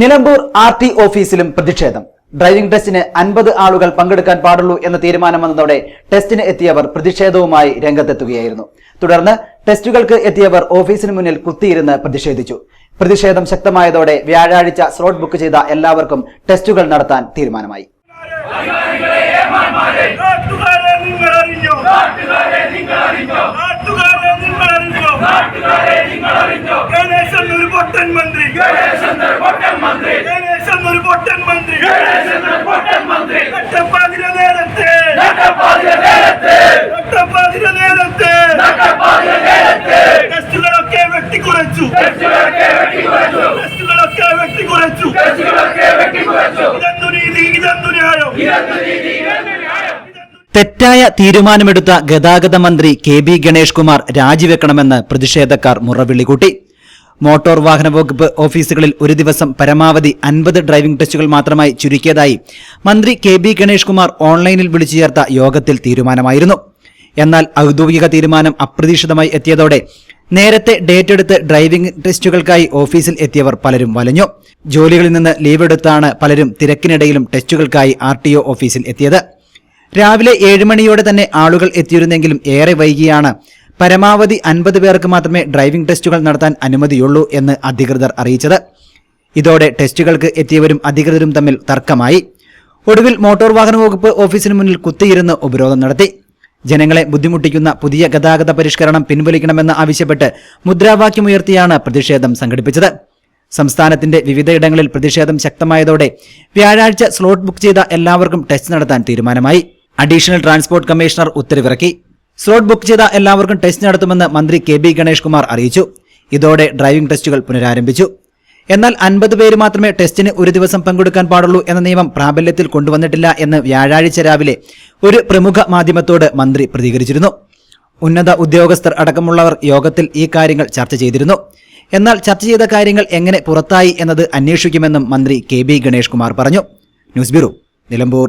Nilambur R T ഓഫീസിലും പ്രതിഷേധം. Driving ടെസ്റ്റിന് അൻപത് ആളുകൾ പങ്കെടുക്കാൻ പാടുള്ളൂ എന്ന തീരുമാനം വന്നതോടെ ടെസ്റ്റിന് എത്തിയവർ പ്രതിഷേധവുമായി രംഗത്തെത്തുകയായിരുന്നു. തുടർന്ന് ടെസ്റ്റുകൾക്ക് എത്തിയവർ ഓഫീസിന് മുന്നിൽ കുത്തിയിരുന്ന് പ്രതിഷേധിച്ചു. പ്രതിഷേധം ശക്തമായതോടെ വ്യാഴാഴ്ച സ്ലോട്ട് ബുക്ക് ചെയ്ത എല്ലാവർക്കും ടെസ്റ്റുകൾ നടത്താൻ തീരുമാനമായി. പൊട്ടൻ മന്ത്രി. ഗണേശൻ ഒരു പൊട്ടൻ മന്ത്രി. നട്ടപ്പാതിര നേരത്തെ. നട്ടപ്പാതിര നേരത്തെ. ടെസ്റ്റുകളൊക്കെ വെട്ടിക്കുറച്ചു. ടെസ്റ്റുകളൊക്കെ വെട്ടിക്കുറച്ചു. നീതി? ഇതെന്തു ന്യായം? ഇതെന്തു നീതി? ഇതെന്തു ന്യായം? തെറ്റായ തീരുമാനമെടുത്ത ഗതാഗത മന്ത്രി കെ ബി ഗണേഷ് കുമാർ രാജിവെക്കണമെന്ന് പ്രതിഷേധക്കാർ മുറവിളി കൂട്ടി. മോട്ടോർ വാഹന വകുപ്പ് ഓഫീസുകളിൽ ഒരു ദിവസം പരമാവധി അൻപത് ഡ്രൈവിംഗ് ടെസ്റ്റുകൾ മാത്രമായി ചുരുക്കിയതായി മന്ത്രി കെ ബി ഗണേഷ് കുമാർ ഓൺലൈനിൽ വിളിച്ചു ചേർത്ത യോഗത്തിൽ തീരുമാനമായിരുന്നു. എന്നാൽ ഔദ്യോഗിക തീരുമാനം അപ്രതീക്ഷിതമായി എത്തിയതോടെ നേരത്തെ ഡേറ്റ് എടുത്ത് ഡ്രൈവിംഗ് ടെസ്റ്റുകൾക്കായി ഓഫീസിൽ എത്തിയവർ പലരും വലഞ്ഞു. ജോലികളിൽ നിന്ന് ലീവ് എടുത്താണ് പലരും തിരക്കിനിടയിലും ടെസ്റ്റുകൾക്കായി ആർ ഓഫീസിൽ എത്തിയത്. രാവിലെ ഏഴ് മണിയോടെ തന്നെ ആളുകൾ എത്തിയിരുന്നെങ്കിലും ഏറെ വൈകിയാണ് പരമാവധി അൻപത് പേർക്ക് മാത്രമേ ഡ്രൈവിംഗ് ടെസ്റ്റുകൾ നടത്താൻ അനുമതിയുള്ളൂ എന്ന് അധികൃതർ അറിയിച്ചത്. ഇതോടെ ടെസ്റ്റുകൾക്ക് എത്തിയവരും അധികൃതരും തമ്മിൽ തർക്കമായി. ഒടുവിൽ മോട്ടോർ വാഹന വകുപ്പ് ഓഫീസിന് മുന്നിൽ കുത്തിയിരുന്ന് ഉപരോധം നടത്തി. ജനങ്ങളെ ബുദ്ധിമുട്ടിക്കുന്ന പുതിയ ഗതാഗത പരിഷ്കരണം പിൻവലിക്കണമെന്ന് ആവശ്യപ്പെട്ട് മുദ്രാവാക്യമുയർത്തിയാണ് പ്രതിഷേധം സംഘടിപ്പിച്ചത്. സംസ്ഥാനത്തിന്റെ വിവിധയിടങ്ങളിൽ പ്രതിഷേധം ശക്തമായതോടെ വ്യാഴാഴ്ച സ്ലോട്ട് ബുക്ക് ചെയ്ത എല്ലാവർക്കും ടെസ്റ്റ് നടത്താൻ തീരുമാനമായി. അഡീഷണൽ ട്രാൻസ്പോർട്ട് കമ്മീഷണർ ഉത്തരവിറക്കി. സ്ലോട്ട് ബുക്ക് ചെയ്ത എല്ലാവർക്കും ടെസ്റ്റ് നടത്തുമെന്ന് മന്ത്രി കെ ബി ഗണേഷ് കുമാർ അറിയിച്ചു. ഇതോടെ ഡ്രൈവിംഗ് ടെസ്റ്റുകൾ പുനരാരംഭിച്ചു. എന്നാൽ അൻപത് പേര് മാത്രമേ ടെസ്റ്റിന് ഒരു ദിവസം പങ്കെടുക്കാൻ പാടുള്ളൂ എന്ന നിയമം പ്രാബല്യത്തിൽ കൊണ്ടുവന്നിട്ടില്ല എന്ന് വ്യാഴാഴ്ച രാവിലെ ഒരു പ്രമുഖ മാധ്യമത്തോട് മന്ത്രി പ്രതികരിച്ചിരുന്നു. ഉന്നത ഉദ്യോഗസ്ഥർ അടക്കമുള്ളവർ യോഗത്തിൽ ഈ കാര്യങ്ങൾ ചർച്ച ചെയ്തിരുന്നു. എന്നാൽ ചർച്ച ചെയ്ത കാര്യങ്ങൾ എങ്ങനെ പുറത്തായി എന്നത് അന്വേഷിക്കുമെന്നും മന്ത്രി കെ ബി ഗണേഷ് കുമാർ പറഞ്ഞു. News bureau Nilambur.